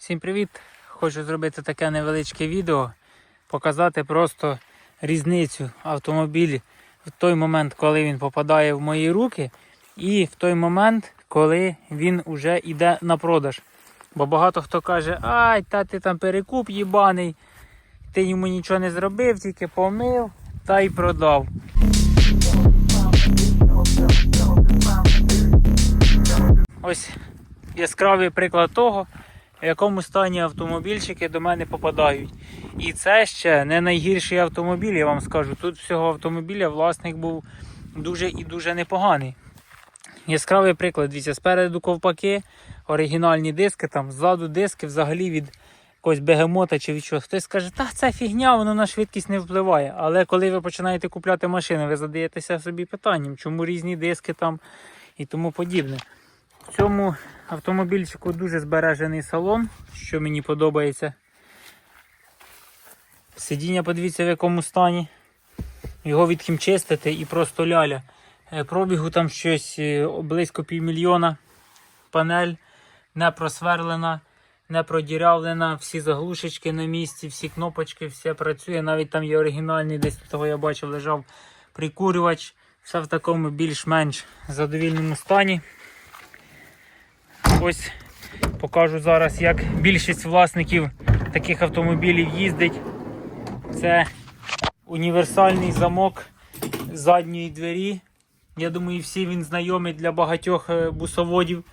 Всім привіт! Хочу зробити таке невеличке відео, показати просто різницю автомобіля в той момент, коли він попадає в мої руки, і в той момент, коли він вже йде на продаж. Бо багато хто каже, ай, та ти там перекуп їбаний, ти йому нічого не зробив, тільки помив та й продав. Ось яскравий приклад того, в якому стані автомобільчики до мене попадають. І це ще не найгірший автомобіль, я вам скажу. Тут всього автомобіля власник був дуже і дуже непоганий. Яскравий приклад, дивіться, спереду ковпаки, оригінальні диски, там ззаду диски взагалі від якогось бегемота чи від чогось. Хтось скаже, та це фігня, воно на швидкість не впливає. Але коли ви починаєте купляти машину, ви задаєтеся собі питанням, чому різні диски там і тому подібне. В цьому автомобільчику дуже збережений салон, що мені подобається. Сидіння, подивіться, в якому стані. Його відхімчистити і просто ляля. Е, Пробігу там щось е, близько півмільйона. Панель не просверлена, не продірявлена, всі заглушечки на місці, всі кнопочки, все працює. Навіть там є оригінальний, десь того я бачив, лежав прикурювач. Все в такому більш-менш задовільному стані. Ось покажу зараз, як більшість власників таких автомобілів їздить. Це універсальний замок задньої двері. Я думаю, всі він знайомий для багатьох е, бусоводів.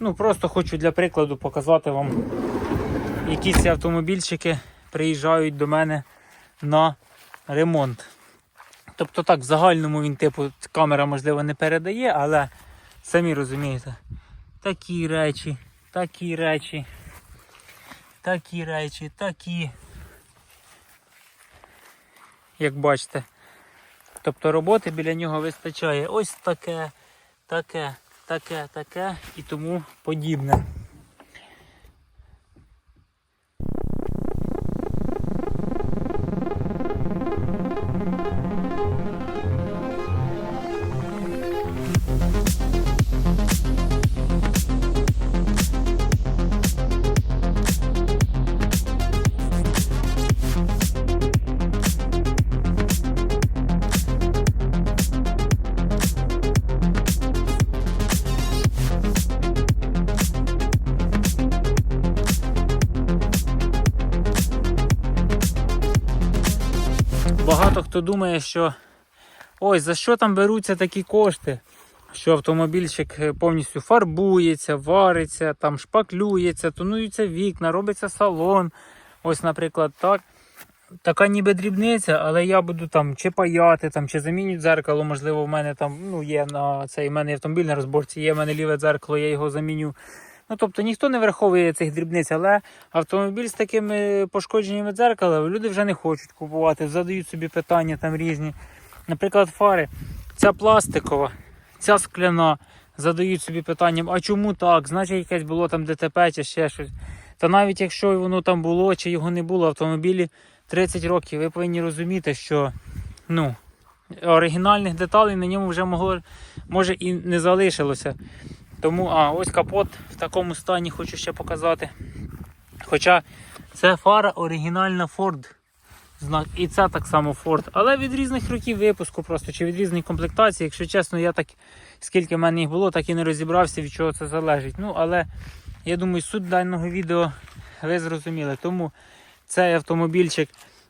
Ну, просто хочу для прикладу показати вам, які ці автомобільчики приїжджають до мене на ремонт. Тобто так, в загальному він типу камера можливо не передає, але самі розумієте. Такі речі, такі речі, такі речі, такі. Як бачите. Тобто роботи біля нього вистачає ось таке, таке, таке, таке і тому подібне. Багато хто думає, що ой, за що там беруться такі кошти, що автомобільчик е, повністю фарбується, вариться, там шпаклюється, тонуються вікна, робиться салон. Ось, наприклад, так. Така ніби дрібниця, але я буду там чи паяти, там, чи замінюють дзеркало, можливо, в мене там ну, є на цей в мене автомобіль на розборці, є в мене ліве дзеркало, я його заміню. Ну, тобто ніхто не враховує цих дрібниць, але автомобіль з такими пошкодженнями дзеркала люди вже не хочуть купувати, задають собі питання там різні. Наприклад, фари. Ця пластикова, ця скляна. Задають собі питанням, а чому так? Значить, якесь було там ДТП чи ще щось. Та навіть якщо воно там було чи його не було, автомобілі 30 років, ви повинні розуміти, що ну, оригінальних деталей на ньому вже могло, може і не залишилося. Тому, а, ось капот в такому стані хочу ще показати. Хоча це фара оригінальна Ford. Знак, і це так само Ford. Але від різних років випуску просто, чи від різних комплектацій. Якщо чесно, я так, скільки в мене їх було, так і не розібрався, від чого це залежить. Ну, але я думаю, суть даного відео ви зрозуміли. Тому цей автомобільчик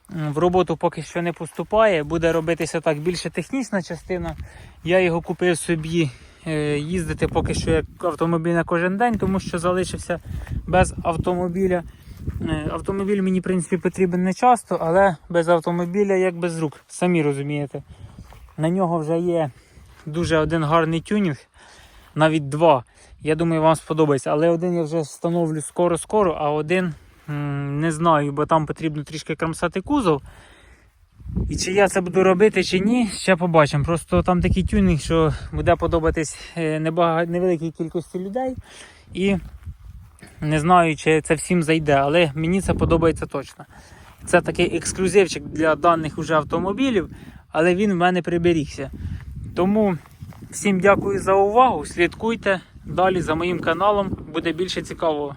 в роботу поки що не поступає. Буде робитися так більше технічна частина. Я його купив собі їздити поки що як автомобіль на кожен день, тому що залишився без автомобіля. Е, Автомобіль мені, в принципі, потрібен не часто, але без автомобіля як без рук. Самі розумієте. На нього вже є дуже один гарний тюнінг, навіть два. Я думаю, вам сподобається. Але один я вже встановлю скоро-скоро, а один не знаю, бо там потрібно трішки крамсати кузов. І чи я це буду робити, чи ні, ще побачимо. Просто там такий тюнінг, що буде подобатись е, невеликій кількості людей. І не знаю, чи це всім зайде, але мені це подобається точно. Це такий ексклюзивчик для даних уже автомобілів, але він в мене приберігся. Тому всім дякую за увагу. Слідкуйте далі за моїм каналом, буде більше цікавого.